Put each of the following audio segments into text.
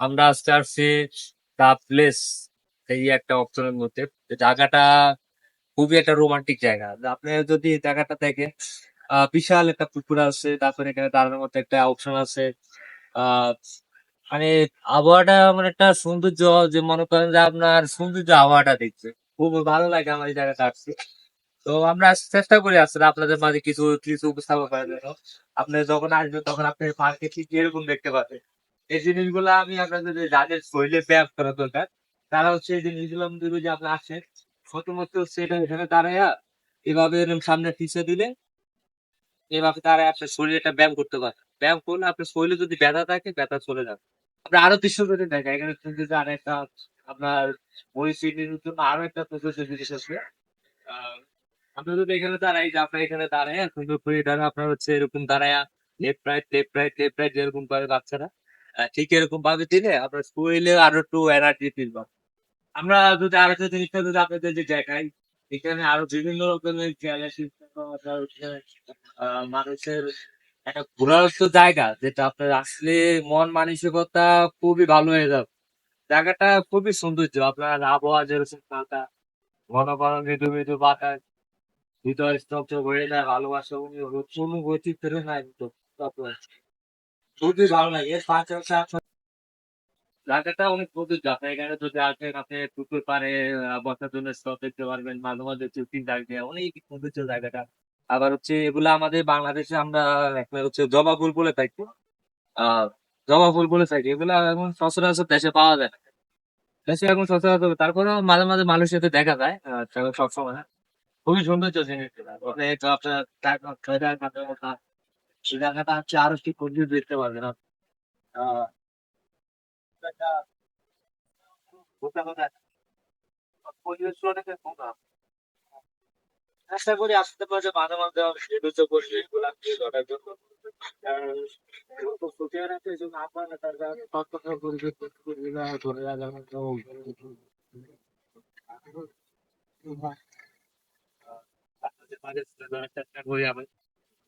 আমরা আজকে আসছি দা প্লেস এই একটা অপশনের মধ্যে। জায়গাটা খুবই একটা রোমান্টিক জায়গা। আপনি যদি জায়গাটা দেখেন বিশাল একটা পুকুর আছে, তারপরে এখানে দাঁড়ানোর মতো একটা অপশন আছে। মানে আবহাওয়াটা মানে একটা সৌন্দর্য যে মনে করেন যে আপনার সৌন্দর্য আবহাওয়াটা দেখছে খুব ভালো লাগে আমার এই জায়গাটা আসছে তো আমরা চেষ্টা করি আসলে আপনাদের মাঝে কিছু কিছু উপস্থাপন করার জন্য। আপনি যখন আসবেন, তখন আপনি পার্কে ঠিক এরকম দেখতে পাবেন। এই জিনিসগুলো আমি আপনাদের যাদের শরীরে ব্যায়াম করা দরকার তারা হচ্ছে এই জিনিসগুলো আমি যে আপনি আসেন প্রথমত হচ্ছে এটা এখানে দাঁড়াইয়া এভাবে এরকম সামনে পিছিয়ে দিলে এভাবে দাঁড়ায় আপনার শরীরে একটা ব্যায়াম করতে পারে। ব্যায়াম করলে আপনার শরীরে যদি ব্যথা থাকে ব্যথা চলে যাবে। আপনি আরও দৃশ্য করে দেখেন এখানে কিন্তু যে আরেকটা আপনার ওই পরিস্থিতির জন্য আরও একটা প্রচুর জিনিস আহ, আপনি যদি এখানে দাঁড়াই যে আপনার এখানে দাঁড়ায় সুন্দর করে দাঁড়া আপনার হচ্ছে এরকম দাঁড়ায়া left right left right left right যেরকম করে বাচ্চারা ঠিক এরকম ভাবে দিলে আপনার শরীরে আরও একটু এনার্জি ফিল পাবে আমরা যদি আরও একটা জিনিসটা যদি আপনাদের যে দেখাই, এখানে আরও বিভিন্ন রকমের আপনার মানুষের একটা ঘোরার তো জায়গা, যেটা আপনার আসলে মন মানসিকতা খুবই ভালো হয়ে যাবে। জায়গাটা খুবই সৌন্দর্য। আপনার আবহাওয়া যেরকম থাকা ঘন ঘন মৃদু মৃদু বাতাস, হৃদয় স্তব্ধ হয়ে যায়, ভালোবাসা অনু- অনুভূতি ফেরে নাই তো তারপর খুবই ভালো লাগে। জায়গাটা অনেক আপনি এখানে যদি পুকুর বসার জন্য স্টপ দেখতে পারবেন, মাঝে মাঝে জায়গা অনেক জায়গাটা। আবার হচ্ছে এগুলো আমাদের বাংলাদেশে আমরা হচ্ছে জবা ফুল বলে থাকি আহ জবা ফুল বলে থাকি এগুলো এখন সচরাচর দেশে পাওয়া যায় না। দেশে এখন সচরাচর তারপরেও মাঝে মাঝে মানুষের সাথে দেখা যায় সবসময় খুবই জিনিসগুলো আপনি আপনার কথা জায়গাটা হচ্ছে আরও কি কন্টিনিউ দেখতে পারবেন। চেষ্টা করি আসতে পারে মাঝে মাঝে সৌন্দর্য পরিবেশগুলা ঘটার জন্য কারণ খুব সুখের আছে, এই জন্য আপনারা তারা তৎপর পরিবেশ পরিবেশ ধরে রাখার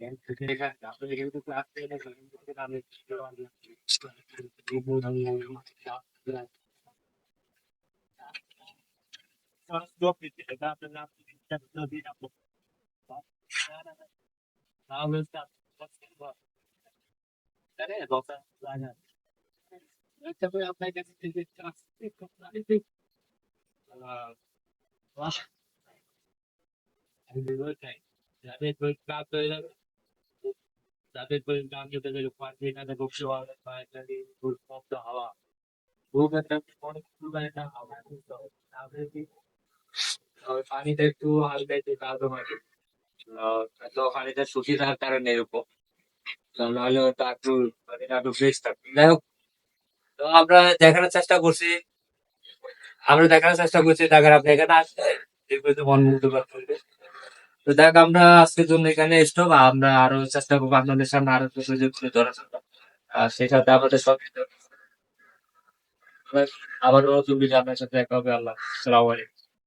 আহ, এখান থেকে এখানে আপনি এখানে তো ক্লাস থেকে আমি জব দিতে এটা আপনার নাম দিন আপনি তাহলে আরে বাবা লাগা এটা তো আপনার কাছে থেকে বাহ আমি বলতে চাই যাদের বই ক্লাস হয়ে যাবে যাদের বই গান যেতে গেলে পাঁচ মিনিট আগে বসে হবে বা একটা হালকা একটু কালো মাটি তো পানিটা শুকিয়ে থাকার কারণে এরকম। তো নাহলে ওটা একটু পানিটা একটু ফ্রেশ থাকবে যাই হোক, তো আমরা দেখানোর চেষ্টা করছি। আমরা দেখানোর চেষ্টা করছি দেখার আপনি এখানে আসলে তো মন মুগ্ধ করবে তো দেখ, আমরা আজকের জন্য এখানে স্টপ আমরা আরও চেষ্টা করব আপনাদের সামনে আরও সুযোগ তুলে ধরার জন্য। আর সেই সাথে আমাদের সব আবার নতুন ভিডিও আপনার সাথে দেখা হবে, আল্লাহ সালামালাইকুম